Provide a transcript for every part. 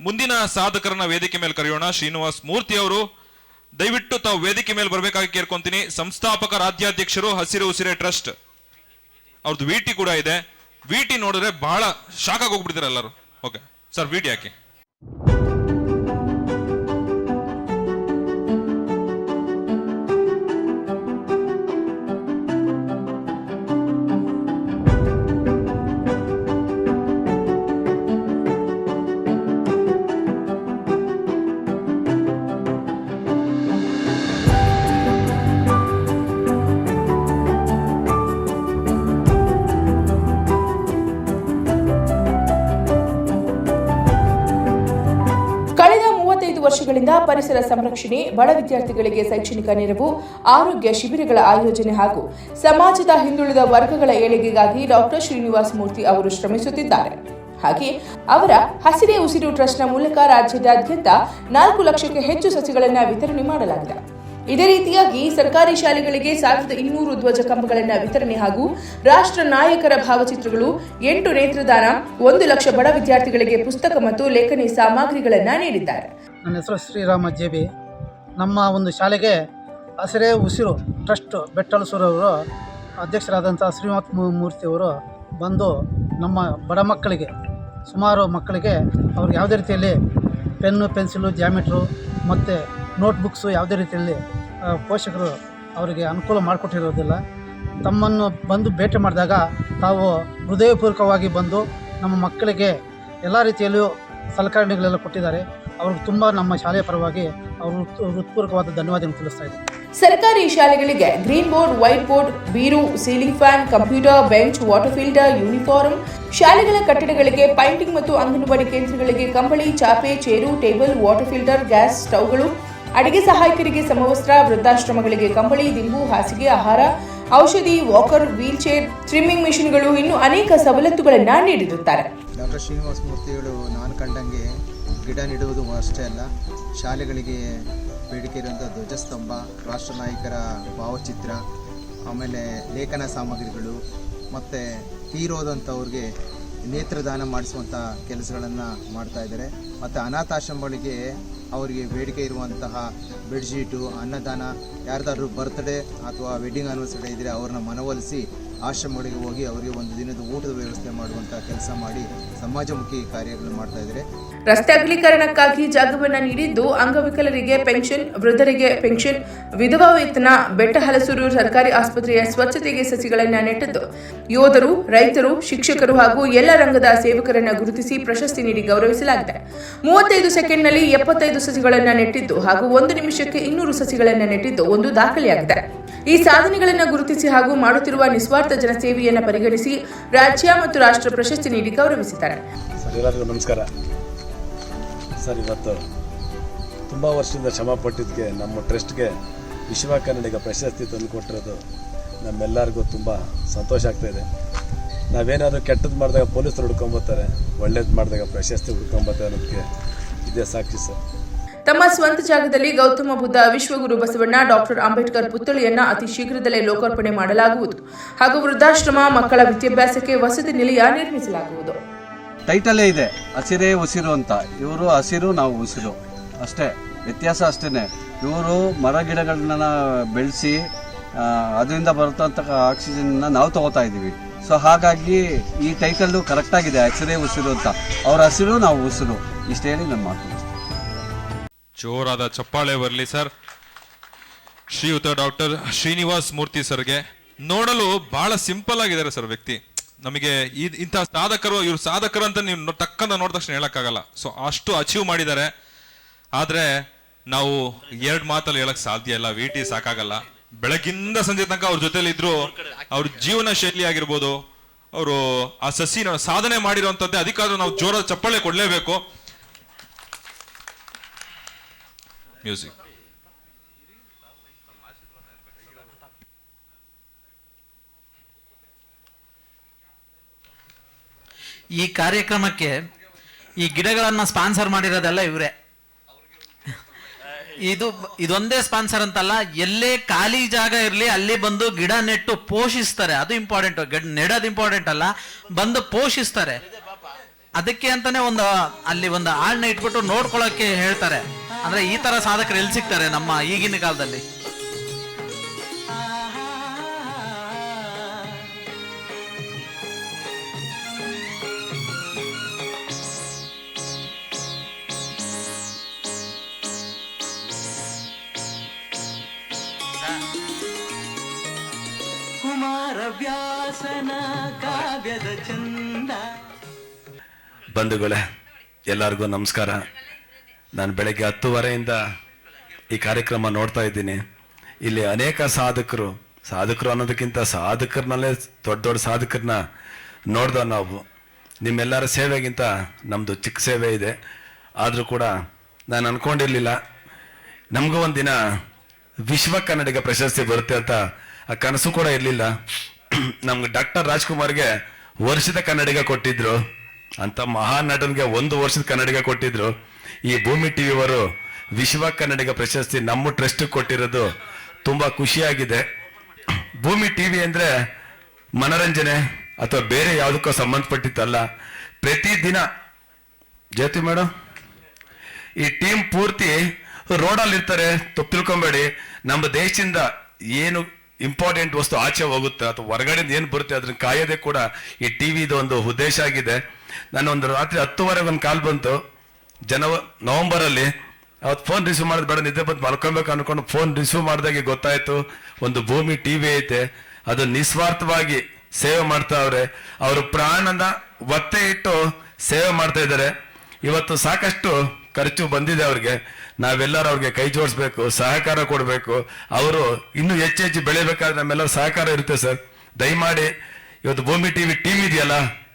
ಮುಂದಿನ ಸಾಧಕರನ್ನ ವೇದಿಕೆ ಮೇಲೆ ಕರೆಯೋಣ. ಶ್ರೀನಿವಾಸ್ ಮೂರ್ತಿ ಅವರು, ದಯವಿಟ್ಟು ತಾವು ವೇದಿಕೆ ಮೇಲೆ ಬರಬೇಕಾಗಿ ಕೇಳ್ಕೊಂತೀನಿ. ಸಂಸ್ಥಾಪಕ ರಾಜ್ಯಾಧ್ಯಕ್ಷರು ಹಸಿರು ಉಸಿರೆ ಟ್ರಸ್ಟ್. ಅವ್ರದ್ದು ವಿಟಿ ಕೂಡ ಇದೆ. ವಿಟಿ ನೋಡಿದ್ರೆ ಬಹಳ ಶಾಕ್ ಆಗಿ ಹೋಗ್ಬಿಡ್ತಾರೆ ಎಲ್ಲರೂ. ಓಕೆ ಸರ್, ವಿಟಿ ಹಾಕಿ. ವರ್ಷಗಳಿಂದ ಪರಿಸರ ಸಂರಕ್ಷಣೆ, ಬಡ ವಿದ್ಯಾರ್ಥಿಗಳಿಗೆ ಶೈಕ್ಷಣಿಕ ನೆರವು, ಆರೋಗ್ಯ ಶಿಬಿರಗಳ ಆಯೋಜನೆ ಹಾಗೂ ಸಮಾಜದ ಹಿಂದುಳಿದ ವರ್ಗಗಳ ಏಳಿಗೆಗಾಗಿ ಡಾಕ್ಟರ್ ಶ್ರೀನಿವಾಸ ಮೂರ್ತಿ ಅವರು ಶ್ರಮಿಸುತ್ತಿದ್ದಾರೆ. ಹಾಗೆ ಅವರ ಹಸಿರೇ ಉಸಿರು ಟ್ರಸ್ಟ್ನ ಮೂಲಕ ರಾಜ್ಯದಾದ್ಯಂತ ನಾಲ್ಕು ಲಕ್ಷಕ್ಕೆ ಹೆಚ್ಚು ಸಸಿಗಳನ್ನು ವಿತರಣೆ ಮಾಡಲಾಗಿದೆ. ಇದೇ ರೀತಿಯಾಗಿ ಸರ್ಕಾರಿ ಶಾಲೆಗಳಿಗೆ ಸಾವಿರದ ಇನ್ನೂರು ಧ್ವಜ ಕಂಬಗಳನ್ನು ವಿತರಣೆ ಹಾಗೂ ರಾಷ್ಟ್ರ ನಾಯಕರ ಭಾವಚಿತ್ರಗಳು, ಎಂಟು ನೇತ್ರದಾನ, ಒಂದು ಲಕ್ಷ ಬಡ ವಿದ್ಯಾರ್ಥಿಗಳಿಗೆ ಪುಸ್ತಕ ಮತ್ತು ಲೇಖನಿ ಸಾಮಗ್ರಿಗಳನ್ನು ನೀಡಿದ್ದಾರೆ. ನನ್ನ ಹೆಸರು ಶ್ರೀರಾಮ ಜೇಬಿ. ನಮ್ಮ ಒಂದು ಶಾಲೆಗೆ ಹಸಿರೇ ಉಸಿರು, ಟ್ರಸ್ಟ್ ಬೆಟ್ಟಲಸೂರವರು ಅಧ್ಯಕ್ಷರಾದಂಥ ಶ್ರೀಮತ್ ಮೂರ್ತಿಯವರು ಬಂದು ನಮ್ಮ ಬಡ ಮಕ್ಕಳಿಗೆ, ಸುಮಾರು ಮಕ್ಕಳಿಗೆ ಅವ್ರಿಗೆ ಯಾವುದೇ ರೀತಿಯಲ್ಲಿ ಪೆನ್ನು, ಪೆನ್ಸಿಲು, ಜಾಮಿಟ್ರು ಮತ್ತು ನೋಟ್ಬುಕ್ಸು ಯಾವುದೇ ರೀತಿಯಲ್ಲಿ ಪೋಷಕರು ಅವರಿಗೆ ಅನುಕೂಲ ಮಾಡಿಕೊಟ್ಟಿರೋದಿಲ್ಲ. ತಮ್ಮನ್ನು ಬಂದು ಭೇಟಿ ಮಾಡಿದಾಗ ತಾವು ಹೃದಯಪೂರ್ವಕವಾಗಿ ಬಂದು ನಮ್ಮ ಮಕ್ಕಳಿಗೆ ಎಲ್ಲ ರೀತಿಯಲ್ಲೂ ಸಲಕರಣೆಗಳೆಲ್ಲ ಕೊಟ್ಟಿದ್ದಾರೆ. ಅವ್ರಿಗೆ ತುಂಬ ನಮ್ಮ ಶಾಲೆಯ ಪರವಾಗಿ ಅವರು ಹೃತ್ಪೂರ್ವಕವಾದ ಧನ್ಯವಾದಗಳನ್ನು ತಿಳಿಸ್ತಾ ಇದ್ದಾರೆ ಸರ್ಕಾರಿ ಶಾಲೆಗಳಿಗೆ green board, white board, ಬೀರು, ceiling fan, computer, bench, water filter, uniform, ಶಾಲೆಗಳ ಕಟ್ಟಡಗಳಿಗೆ ಪೈಂಟಿಂಗ್ ಮತ್ತು ಅಂಗನವಾಡಿ ಕೇಂದ್ರಗಳಿಗೆ ಕಂಬಳಿ, ಚಾಪೆ, chair, table, water filter, gas, ಸ್ಟವ್ಗಳು ಅಡಿಗೆ ಸಹಾಯಕರಿಗೆ ಸಮವಸ್ತ್ರ, ವೃದ್ಧಾಶ್ರಮಗಳಿಗೆ ಕಂಬಳಿ, ದಿಂಬು, ಹಾಸಿಗೆ, ಆಹಾರ, ಔಷಧಿ, ವಾಕರ್ ವೀಲ್ ಚೇರ್ ಸ್ವಿಮ್ಮಿಂಗ್ ಮಿಷಿನ್ಗಳು ಇನ್ನು ಅನೇಕ ಸವಲತ್ತುಗಳನ್ನು ನೀಡಿರುತ್ತಾರೆ. ಡಾಕ್ಟರ್ ಶ್ರೀನಿವಾಸ ಮೂರ್ತಿಗಳು ನಾನು ಕಂಡಂಗೆ ಗಿಡ ನೆಡುವುದು ಅಷ್ಟೇ ಅಲ್ಲ, ಶಾಲೆಗಳಿಗೆ ಬೇಡಿಕೆ ಇರುವಂಥ ಧ್ವಜಸ್ತಂಭ, ರಾಷ್ಟ್ರ ನಾಯಕರ ಭಾವಚಿತ್ರ, ಆಮೇಲೆ ಲೇಖನ ಸಾಮಗ್ರಿಗಳು, ಮತ್ತು ತೀರೋದಂಥವ್ರಿಗೆ ನೇತ್ರದಾನ ಮಾಡಿಸುವಂಥ ಕೆಲಸಗಳನ್ನು ಮಾಡ್ತಾ ಇದ್ದಾರೆ. ಮತ್ತು ಅನಾಥಾಶ್ರಮಗಳಿಗೆ ಅವರಿಗೆ ಬೇಡಿಕೆ ಇರುವಂತಹ ಬೆಡ್ಶೀಟು ಅನ್ನದಾನ ಯಾರ್ದಾದ್ರೂ ಬರ್ತ್ಡೇ ಅಥವಾ ವೆಡ್ಡಿಂಗ್ ಆನಿವರ್ಸರಿ ಇದ್ದರೆ ಅವ್ರನ್ನ ಮನವೊಲಿಸಿ ಆಶ್ರಮಗಳಿಗೆ ಹೋಗಿ ಅವರಿಗೆ ಒಂದು ದಿನದ ಊಟದ ವ್ಯವಸ್ಥೆ ಮಾಡುವಂತಹ ಕೆಲಸ ಮಾಡಿ ಸಮಾಜಮುಖಿ ಕಾರ್ಯಗಳು ಮಾಡ್ತಾ ಇದ್ದಾರೆ. ರಸ್ತೆ ಅಗಲೀಕರಣಕ್ಕಾಗಿ ಜಾಗವನ್ನು ನೀಡಿದ್ದು ಅಂಗವಿಕಲರಿಗೆ ಪೆನ್ಷನ್, ವೃದ್ಧರಿಗೆ ಪೆನ್ಷನ್, ವಿಧವಾ ವೇತನ, ಬೆಟ್ಟ ಹಲಸೂರು ಸರ್ಕಾರಿ ಆಸ್ಪತ್ರೆಯ ಸ್ವಚ್ಛತೆಗೆ ಸಸಿಗಳನ್ನು ನೆಟ್ಟದ್ದು. ಯೋಧರು, ರೈತರು, ಶಿಕ್ಷಕರು ಹಾಗೂ ಎಲ್ಲ ರಂಗದ ಸೇವಕರನ್ನ ಗುರುತಿಸಿ ಪ್ರಶಸ್ತಿ ನೀಡಿ ಗೌರವಿಸಲಾಗಿದೆ. ಮೂವತ್ತೈದು ಸೆಕೆಂಡ್ನಲ್ಲಿ ಎಪ್ಪತ್ತೈದು ಸಸಿಗಳನ್ನು ನೆಟ್ಟಿದ್ದು ಹಾಗೂ ಒಂದು ನಿಮಿಷಕ್ಕೆ ಇನ್ನೂರು ಸಸಿಗಳನ್ನು ನೆಟ್ಟಿದ್ದು ಒಂದು ದಾಖಲೆಯಾಗಿದೆ. ಈ ಸಾಧನೆಗಳನ್ನು ಗುರುತಿಸಿ ಹಾಗೂ ಮಾಡುತ್ತಿರುವ ನಿಸ್ವಾರ್ಥ ಜನಸೇವೆಯನ್ನು ಪರಿಗಣಿಸಿ ರಾಜ್ಯ ಮತ್ತು ರಾಷ್ಟ್ರ ಪ್ರಶಸ್ತಿ ನೀಡಿ ಗೌರವಿಸಿದ್ದಾರೆ. ನಮಸ್ಕಾರ. ಸರ್, ಇವತ್ತು ತುಂಬ ವರ್ಷದಿಂದ ಶ್ರಮ ಪಟ್ಟಿದ್ದಕ್ಕೆ ನಮ್ಮ ಟ್ರಸ್ಟ್ಗೆ ವಿಶ್ವ ಕನ್ನಡಿಗ ಪ್ರಶಸ್ತಿ ತಂದುಕೊಟ್ಟಿರೋದು ನಮ್ಮೆಲ್ಲರಿಗೂ ತುಂಬ ಸಂತೋಷ ಆಗ್ತಾಯಿದೆ ನಾವೇನಾದರೂ ಕೆಟ್ಟದ್ದು ಮಾಡಿದಾಗ ಪೊಲೀಸರು ಹುಡ್ಕೊಂಬರ್ತಾರೆ ಒಳ್ಳೇದು ಮಾಡಿದಾಗ ಪ್ರಶಸ್ತಿ ಹುಡ್ಕೊಂಬರ್ತಾರೆ ಅನ್ನೋದಕ್ಕೆ ಇದೇ ಸಾಕ್ಷಿ ಸರ್. ತಮ್ಮ ಸ್ವಂತ ಜಾಗದಲ್ಲಿ ಗೌತಮ ಬುದ್ಧ, ವಿಶ್ವಗುರು ಬಸವಣ್ಣ, ಡಾಕ್ಟರ್ ಅಂಬೇಡ್ಕರ್ ಪುತ್ಥಳಿಯನ್ನ ಅತಿ ಶೀಘ್ರದಲ್ಲೇ ಲೋಕಾರ್ಪಣೆ ಮಾಡಲಾಗುವುದು. ಹಾಗೂ ವೃದ್ಧಾಶ್ರಮ, ಮಕ್ಕಳ ವಿದ್ಯಾಭ್ಯಾಸಕ್ಕೆ ವಸತಿ ನಿಲಯ ನಿರ್ಮಿಸಲಾಗುವುದು. ಟೈಟಲೇ ಇದೆ, ಹಸಿರೇ ಉಸಿರು ಅಂತ. ಇವರು ಹಸಿರು, ನಾವು ಉಸಿರು. ಅಷ್ಟೇ, ವ್ಯತ್ಯಾಸ ಅಷ್ಟೇ ಇವರು ಮರ ಗಿಡಗಳನ್ನ ಬೆಳೆಸಿ ಅದರಿಂದ ಬರ್ತಂಥ ಆಕ್ಸಿಜನ್ನ ನಾವು ತಗೋತಾ ಇದ್ದೀವಿ. ಸೊ, ಹಾಗಾಗಿ ಈ ಟೈಟಲ್ಲು ಕರೆಕ್ಟಾಗಿದೆ ಹಸಿರೇ ಉಸಿರು ಅಂತ. ಅವ್ರ ಹಸಿರು, ನಾವು ಉಸಿರು. ಇಷ್ಟೇ ಹೇಳಿ ನನ್ನ ಮಾತು. ಜೋರಾದ ಚಪ್ಪಾಳೆ ಬರಲಿ ಸರ್. ಶ್ರೀಯುತ ಡಾಕ್ಟರ್ ಶ್ರೀನಿವಾಸ್ ಮೂರ್ತಿ ಸರ್ಗೆ ನೋಡಲು ಬಹಳ ಸಿಂಪಲ್ ಆಗಿದ್ದಾರೆ ಸರ್ ವ್ಯಕ್ತಿ. ನಮಗೆ ಇಂಥ ಸಾಧಕರು, ಇವ್ರು ಸಾಧಕರು ಅಂತ ನೀವು ತಕ್ಕಂತ ನೋಡಿದ ತಕ್ಷಣ ಹೇಳಕ್ಕಾಗಲ್ಲ. ಸೊ, ಅಷ್ಟು ಅಚೀವ್ ಮಾಡಿದ್ದಾರೆ. ಆದ್ರೆ ನಾವು ಎರಡು ಮಾತಲ್ಲಿ ಹೇಳಕ್ ಸಾಧ್ಯ ಇಲ್ಲ ವಿ ಟಿ ಸಾಕಾಗಲ್ಲ. ಬೆಳಗಿಂದ ಸಂಜೆ ತನಕ ಅವ್ರ ಜೊತೆಲಿ ಇದ್ರು ಅವ್ರ ಜೀವನ ಶೈಲಿ ಆಗಿರ್ಬೋದು, ಅವರು ಆ ಸಸಿನ ಸಾಧನೆ ಮಾಡಿರುವಂತದ್ದೇ ಅದಕ್ಕಾದ್ರೂ ನಾವು ಜೋರಾದ ಚಪ್ಪಾಳೆ ಕೊಡ್ಲೇಬೇಕು. ಮ್ಯೂಸಿಕ್ ಈ ಕಾರ್ಯಕ್ರಮಕ್ಕೆ ಈ ಗಿಡಗಳನ್ನು ಸ್ಪಾನ್ಸರ್ ಮಾಡಿರೋದೆಲ್ಲ ಇವರೇ. ಇದು ಇದೊಂದೇ ಸ್ಪಾನ್ಸರ್ ಅಂತಲ್ಲ, ಎಲ್ಲೇ ಖಾಲಿ ಜಾಗ ಇರಲಿ, ಅಲ್ಲಿ ಬಂದು ಗಿಡ ನೆಟ್ಟು ಪೋಷಿಸ್ತಾರೆ. ಅದು ಇಂಪಾರ್ಟೆಂಟ್ ನೆಡೋದು ಇಂಪಾರ್ಟೆಂಟ್ ಅಲ್ಲ, ಬಂದು ಪೋಷಿಸ್ತಾರೆ. ಅದಕ್ಕೆ ಅಂತಾನೆ ಒಂದು, ಅಲ್ಲಿ ಒಂದು ಆಳ್ನ ಇಟ್ಬಿಟ್ಟು ನೋಡ್ಕೊಳಕ್ಕೆ ಹೇಳ್ತಾರೆ. ಅಂದ್ರೆ ಈ ತರ ಸಾಧಕರು ಎಲ್ಲಿ ಸಿಗ್ತಾರೆ ನಮ್ಮ ಈಗಿನ ಕಾಲದಲ್ಲಿ? ಕುಮಾರವ್ಯಾಸನ ಕಾವ್ಯದ ಚಂದ. ಬಂಧುಗಳೇ ಎಲ್ಲರಿಗೂ ನಮಸ್ಕಾರ. ನಾನು ಬೆಳಗ್ಗೆ ಹತ್ತುವರೆಯಿಂದ ಈ ಕಾರ್ಯಕ್ರಮ ನೋಡ್ತಾ ಇದ್ದೀನಿ. ಇಲ್ಲಿ ಅನೇಕ ಸಾಧಕರು ಸಾಧಕರು ಅನ್ನೋದಕ್ಕಿಂತ ಸಾಧಕರನ್ನಲ್ಲೇ ದೊಡ್ಡ ದೊಡ್ಡ ಸಾಧಕರನ್ನ ನೋಡ್ದ ನಾವು. ನಿಮ್ಮೆಲ್ಲರ ಸೇವೆಗಿಂತ ನಮ್ಮದು ಚಿಕ್ಕ ಸೇವೆ ಇದೆ. ಆದರೂ ಕೂಡ ನಾನು ಅಂದ್ಕೊಂಡಿರಲಿಲ್ಲ ನಮಗೂ ಒಂದಿನ ವಿಶ್ವ ಕನ್ನಡಿಗ ಪ್ರಶಸ್ತಿ ಬರುತ್ತೆ ಅಂತ ಆ ಕನಸು ಕೂಡ ಇರಲಿಲ್ಲ. ನಮ್ಗೆ ಡಾಕ್ಟರ್ ರಾಜ್ಕುಮಾರ್ಗೆ ವರ್ಷದ ಕನ್ನಡಿಗ ಕೊಟ್ಟಿದ್ರು. ಅಂತ ಮಹಾನಟನ್ಗೆ ಒಂದು ವರ್ಷದ ಕನ್ನಡಿಗ ಕೊಟ್ಟಿದ್ರು. ಈ ಭೂಮಿ ಟಿವಿಯವರು ವಿಶ್ವ ಕನ್ನಡಿಗ ಪ್ರಶಸ್ತಿ ನಮ್ಮ ಟ್ರಸ್ಟ್ ಕೊಟ್ಟಿರೋದು ತುಂಬಾ ಖುಷಿಯಾಗಿದೆ. ಭೂಮಿ ಟಿವಿ ಅಂದ್ರೆ ಮನರಂಜನೆ ಅಥವಾ ಬೇರೆ ಯಾವುದಕ್ಕೂ ಸಂಬಂಧಪಟ್ಟಿತ್ತಲ್ಲ ಪ್ರತಿದಿನ ಜ್ಯೋತಿ ಮೇಡಮ್ ಈ ಟೀಮ್ ಪೂರ್ತಿ ರೋಡಲ್ಲಿ ಇರ್ತಾರೆ ತಪ್ಪು ತಿಳ್ಕೊಬೇಡಿ. ನಮ್ಮ ದೇಶದಿಂದ ಏನು ಇಂಪಾರ್ಟೆಂಟ್ ವಸ್ತು ಆಚೆ ಹೋಗುತ್ತೆ ಅಥವಾ ಹೊರಗಡೆಯಿಂದ ಏನು ಬರುತ್ತೆ ಅದನ್ನ ಕಾಯೋದೇ ಕೂಡ ಈ ಟಿವಿದು ಒಂದು ಉದ್ದೇಶ ಆಗಿದೆ. ನಾನು ಒಂದು ರಾತ್ರಿ ಹತ್ತುವರೆಗೆ ಒಂದು ಕಾಲ್ ಬಂತು. ಜನವ, ನವೆಂಬರಲ್ಲಿ ಅವತ್ತು ಫೋನ್ ರಿಸೀವ್ ಮಾಡಿದ್ ಬೇಡ, ನಿದ್ದೆ ಬಂದು ಮಲ್ಕೊಬೇಕು ಅನ್ಕೊಂಡು ಫೋನ್ ರಿಸೀವ್ ಮಾಡಿದಾಗೆ ಗೊತ್ತಾಯ್ತು, ಒಂದು ಭೂಮಿ ಟಿ ವಿ ಐತೆ, ಅದು ನಿಸ್ವಾರ್ಥವಾಗಿ ಸೇವೆ ಮಾಡ್ತಾವ್ರೆ ಅವರು. ಪ್ರಾಣನ ಒತ್ತೆ ಇಟ್ಟು ಸೇವೆ ಮಾಡ್ತಾ ಇದ್ದಾರೆ. ಇವತ್ತು ಸಾಕಷ್ಟು ಖರ್ಚು ಬಂದಿದೆ ಅವ್ರಿಗೆ. ನಾವೆಲ್ಲರೂ ಅವ್ರಿಗೆ ಕೈ ಜೋಡಿಸ್ಬೇಕು, ಸಹಕಾರ ಕೊಡಬೇಕು. ಅವರು ಇನ್ನೂ ಹೆಚ್ಚು ಹೆಚ್ಚು ಬೆಳಿಬೇಕಾದ್ರೆ ನಮ್ಮೆಲ್ಲರ ಸಹಕಾರ ಇರುತ್ತೆ ಸರ್. ದಯಮಾಡಿ, ಇವತ್ತು ಭೂಮಿ ಟಿ ವಿ ಟಿ ವಿ ಇದೆಯಲ್ಲ,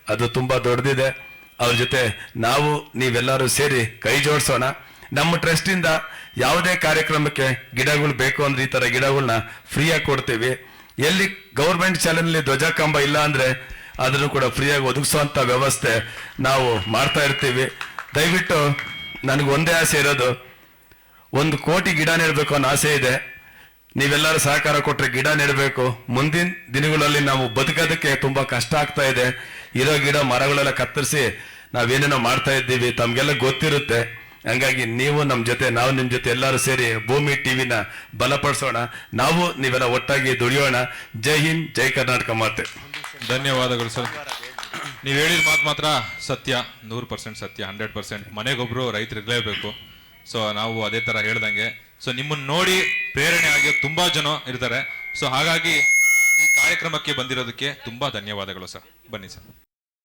ಅದು ತುಂಬಾ ದೊಡ್ಡದಿದೆ. ಅವ್ರ ಜೊತೆ ನಾವು, ನೀವೆಲ್ಲರೂ ಸೇರಿ ಕೈ ಜೋಡಿಸೋಣ. ನಮ್ಮ ಟ್ರಸ್ಟ್ ಇಂದ ಯಾವುದೇ ಕಾರ್ಯಕ್ರಮಕ್ಕೆ ಗಿಡಗಳು ಬೇಕು ಅಂದ್ರೆ ಈ ತರ ಗಿಡಗಳನ್ನ ಫ್ರೀಯಾಗಿ ಕೊಡ್ತೀವಿ. ಎಲ್ಲಿ ಗೌರ್ಮೆಂಟ್ ಶಾಲೆನಲ್ಲಿ ಧ್ವಜ ಕಂಬ ಇಲ್ಲ ಅಂದ್ರೆ ಅದನ್ನು ಕೂಡ ಫ್ರೀಯಾಗಿ ಒದಗಿಸುವಂತ ವ್ಯವಸ್ಥೆ ನಾವು ಮಾಡ್ತಾ ಇರ್ತೀವಿ. ದಯವಿಟ್ಟು ನನಗೆ ಒಂದೇ ಆಸೆ ಇರೋದು, ಒಂದು ಕೋಟಿ ಗಿಡ ನೆಡಬೇಕು ಅನ್ನೋ ಆಸೆ ಇದೆ. ನೀವೆಲ್ಲರೂ ಸಹಕಾರ ಕೊಟ್ಟರೆ ಗಿಡ ನೆಡಬೇಕು. ಮುಂದಿನ ದಿನಗಳಲ್ಲಿ ನಾವು ಬದುಕೋದಕ್ಕೆ ತುಂಬಾ ಕಷ್ಟ ಆಗ್ತಾ ಇದೆ. ಇರೋ ಗಿಡ ಮರಗಳೆಲ್ಲ ಕತ್ತರಿಸಿ ನಾವೇನೇನೋ ಮಾಡ್ತಾ ಇದ್ದೀವಿ, ತಮ್ಗೆಲ್ಲ ಗೊತ್ತಿರುತ್ತೆ. ಹಂಗಾಗಿ ನೀವು ನಮ್ಮ ಜೊತೆ, ನಾವು ನಿಮ್ಮ ಜೊತೆ ಎಲ್ಲರೂ ಸೇರಿ ಭೂಮಿ ಟಿವಿನ ಬಲಪಡಿಸೋಣ. ನಾವು ನೀವೆಲ್ಲ ಒಟ್ಟಾಗಿ ದುಡಿಯೋಣ. ಜೈ ಹಿಂದ್, ಜೈ ಕರ್ನಾಟಕ ಮಾತೆ. ಧನ್ಯವಾದಗಳು ಸರ್. ನೀವು ಹೇಳಿದ ಮಾತು ಮಾತ್ರ ಸತ್ಯ, ನೂರು ಪರ್ಸೆಂಟ್ ಸತ್ಯ, ಹಂಡ್ರೆಡ್ ಪರ್ಸೆಂಟ್. ಮನೆಗೊಬ್ರು ರೈತರು ಇರಲೇಬೇಕು. ಸೊ ನಾವು ಅದೇ ತರ ಹೇಳ್ದಂಗೆ. ಸೊ ನಿಮ್ಮನ್ನ ನೋಡಿ ಪ್ರೇರಣೆ ಆಗಿ ತುಂಬಾ ಜನ ಇರ್ತಾರೆ. ಸೊ ಹಾಗಾಗಿ ಈ ಕಾರ್ಯಕ್ರಮಕ್ಕೆ ಬಂದಿರೋದಕ್ಕೆ ತುಂಬಾ ಧನ್ಯವಾದಗಳು ಸರ್. ಬನ್ನಿ ಸರ್.